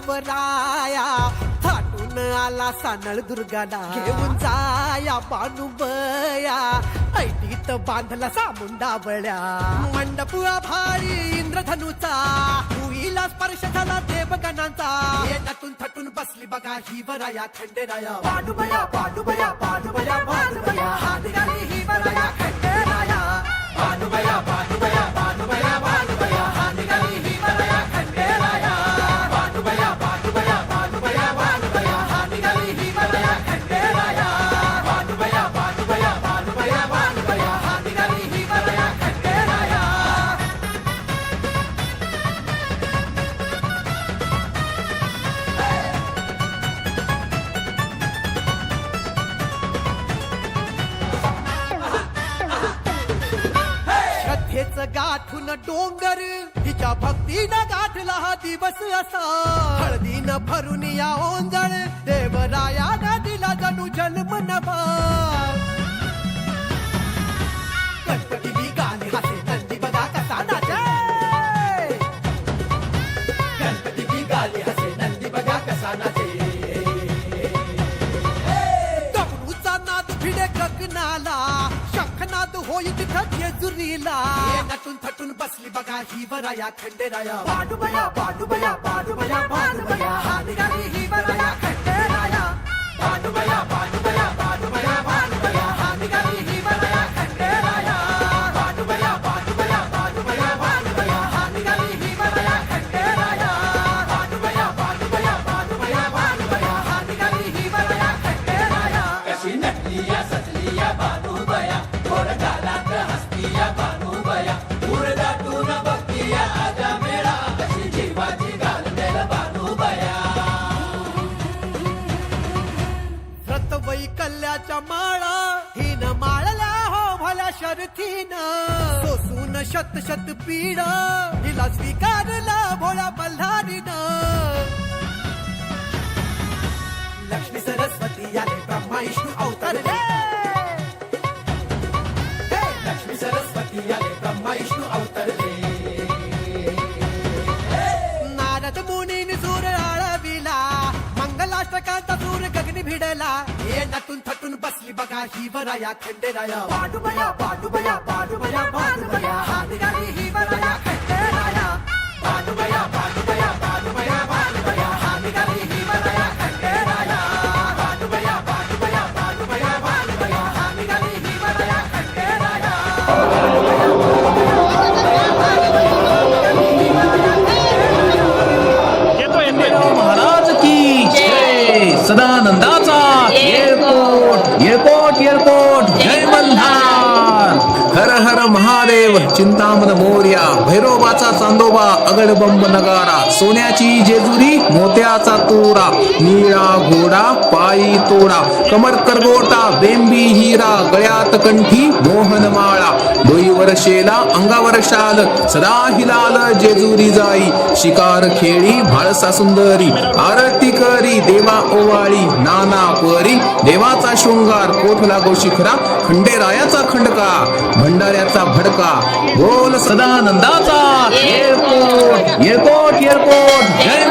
देवराया थाटून आला सानळ दुर्गाला. घेऊन जाया बानुबया ऐटीत बांधला सामुंडा बळ्या मंडप भारी इंद्रधनुचा भुईला स्पर्श झाला देवगणांचा. येण्यातून थटून बसली बघा ही वराया खंडेराया. बानुबया बानुबया बानुबया बानुबया. हा निघाली ही वराया खंडेराया. बानुबया बानुबया गाठून डोंगर तिच्या भक्तीनं गाठला हा दिवस असा. हळदीनं भरून या ओंजळ देवरायानं दिला जणू जन्म नभा गणपती गाणे हासे नंदी बघा कसा नाचे. गणपती गाणे हसे नंदी बघा कसा नाचे. डमरूचा नाद भिडे गगनाला. शंखनाद होई तिथं जेजुरीला नटून थटून बसली बघा ही वराया खंडेराया बाडूबया बाडूबया बाडूबया बाडूबया हा निघाली ही वराया खंडेराया बाडूबया बाडूबया भल्या शर्थीन सोसून शत शत पीडा हिला स्वीकारला भोळा मल्हारीनं लक्ष्मी सरस्वती आले ब्रह्मा विष्णू अवतरले. हे, लक्ष्मी सरस्वती आले ब्रह्मा विष्णू अवतरले. नारद मुनीन सूर आळविला मंगलाष्टकांत बसली बघा ही वराया खंडेराया बाडूबया एअरपोर्ट एअरपोर्ट एअरपोर्ट जय मल्हार हर हर महादेव चिंतामन मोर्या भैरोबाचा चांदोबा अगडबंब नगारा सोन्याची जेजुरी मोत्याचा तोरा निळा घोडा पायी तोडा कमर करगोटा बेंबी हिरा गळ्यात कंठी मोहन माळा डोईवर वर्षेला अंगावर शाल सदा हिलाल जेजुरी जाई शिकार खेळी भाळसा सुंदरी आरती करी देवा ओवाळी नाना परी देवाचा शृंगार कोठला गोशिखरा खंडेरायाचा खंडका भंडाऱ्याचा भडका बोल सदानंदाचा. एअरपोर्ट एअरपोर्ट एअरपोर्ट जय